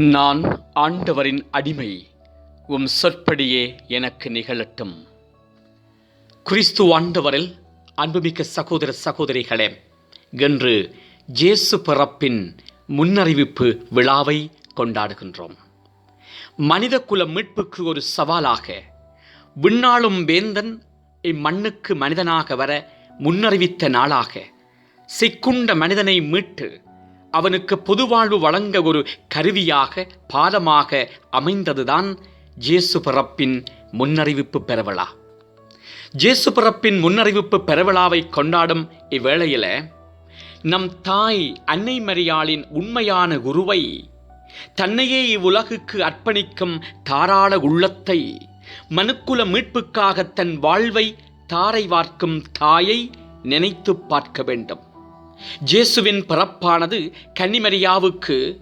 நான் ஆண்டவரின் அடிமை உம் சொற்படியே எனக்கு நிகழட்டும். கிறிஸ்து ஆண்டவரில் அன்புமிக்க சகோதர சகோதரிகளே என்று ஜேசு பிறப்பின் முன்னறிவிப்பு விழாவை கொண்டாடுகின்றோம். மனித குல மீட்புக்கு ஒரு சவாலாக விண்ணாளும் வேந்தன் இம்மண்ணுக்கு மனிதனாக வர முன்னறிவித்த நாளாக சிக்குண்ட மனிதனை மீட்டு அவனுக்கு பொதுவாழ்வு வழங்க ஒரு கருவியாக பாலமாக அமைந்ததுதான் ஜேசு பிறப்பின் முன்னறிவிப்பு பெறவளா ஜேசு பிறப்பின் முன்னறிவிப்பு பெருவிழாவை கொண்டாடும் இவ்வேளையில் நம் தாய் அன்னை மரியாளின் உண்மையான குருவை தன்னையே இவ்வுலகுக்கு அர்ப்பணிக்கும் தாராள உள்ளத்தை மனுக்குல மீட்புக்காக தன் வாழ்வை தாரை வார்க்கும் தாயை நினைத்து பார்க்க வேண்டும். ஜேசுவின் பிறப்பானது கன்னிமரியாவுக்கு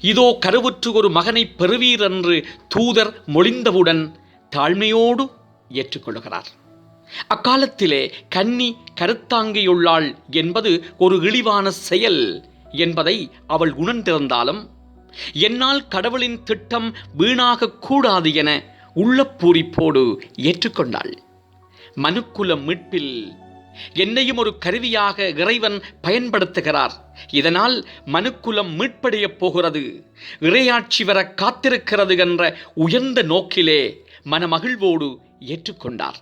இதோ கருவுற்று ஒரு மகனை பெறுவீர் என்று தூதர் மொழிந்தவுடன் தாழ்மையோடு ஏற்றுக்கொள்கிறார். அக்காலத்திலே கன்னி கருத்தாங்கியுள்ளாள் என்பது ஒரு இழிவான செயல் என்பதை அவள் உணர்ந்திருந்தாலும் என்னால் கடவுளின் திட்டம் வீணாகக் கூடாது என உள்ளப்பூரிப்போடு ஏற்றுக்கொண்டாள். மனுக்குல மீட்பில் என்னையும் ஒரு கருவியாக இறைவன் பயன்படுத்துகிறார். இதனால் மனுக்குலம் மீட்படையப் போகிறது. இறையாட்சி வர காத்திருக்கிறது என்ற உயர்ந்த நோக்கிலே மனமகிழ்வோடு ஏற்றுக்கொண்டார்.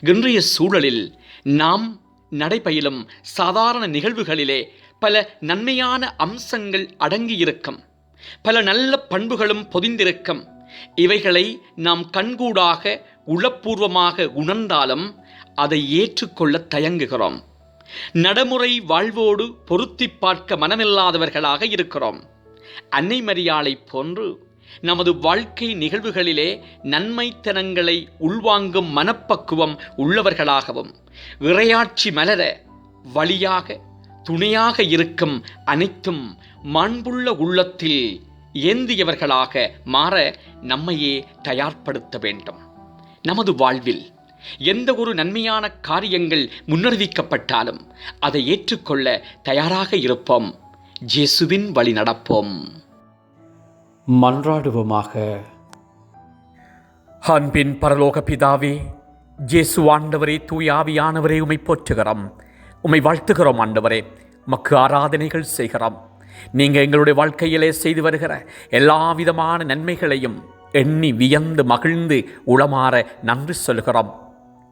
இன்றைய சூழலில் நாம் நடைபயிலும் சாதாரண நிகழ்வுகளிலே பல நன்மையான அம்சங்கள் அடங்கியிருக்கும். பல நல்ல பண்புகளும் பொதிந்திருக்கும். இவைகளை நாம் கண்கூடாக உளப்பூர்வமாக உணர்ந்தாலும் அதை ஏற்றுக்கொள்ள தயங்குகிறோம். நடைமுறை வாழ்வோடு பொருத்தி பார்க்க மனமில்லாதவர்களாக இருக்கிறோம். அன்னை மரியாளைப் போன்று நமது வாழ்க்கை நிகழ்வுகளிலே நன்மைத்தனங்களை உள்வாங்கும் மனப்பக்குவம் உள்ளவர்களாகவும் இறையாட்சி மலர வழியாக துணையாக இருக்கும் அனைத்தும் மாண்புள்ள உள்ளத்தில் ஏந்தியவர்களாக மாற நம்மையே தயார்படுத்த வேண்டும். நமது வாழ்வில் எந்த ஒரு நன்மையான காரியங்கள் முன்னறிவிக்கப்பட்டாலும் அதை ஏற்றுக்கொள்ள தயாராக இருப்போம். ஜேசுவின் வழி நடப்போம். மன்றாடுவோமாக. அன்பின் பரலோக பிதாவே ஜேசு ஆண்டவரே தூய ஆவியானவரே உமை போற்றுகிறோம். உமை வாழ்த்துகிறோம் ஆண்டவரே. மக்கு ஆராதனைகள் செய்கிறோம். நீங்கள் எங்களுடைய வாழ்க்கையிலே செய்து வருகிற எல்லா விதமான நன்மைகளையும் எண்ணி வியந்து மகிழ்ந்து உளமாற நன்றி சொல்கிறோம்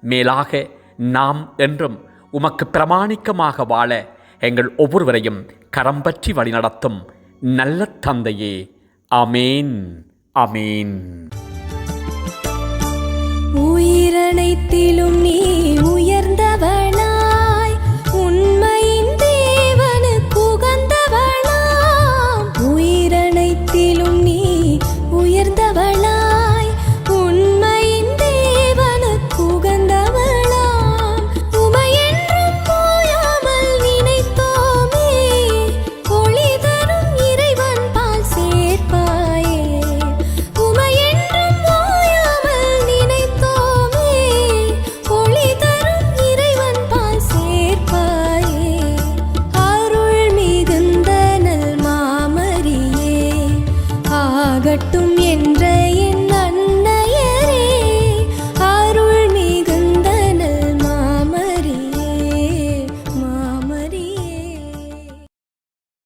மேலாக நாம் என்றும் உமக்கு பிரமாணிக்கமாக வாழ எங்கள் ஒவ்வொருவரையும் கரம் பற்றி வழிநடத்தும் நல்ல தந்தையே. அமேன் அமேன் உயிரனைத்திலும் நீ உயர்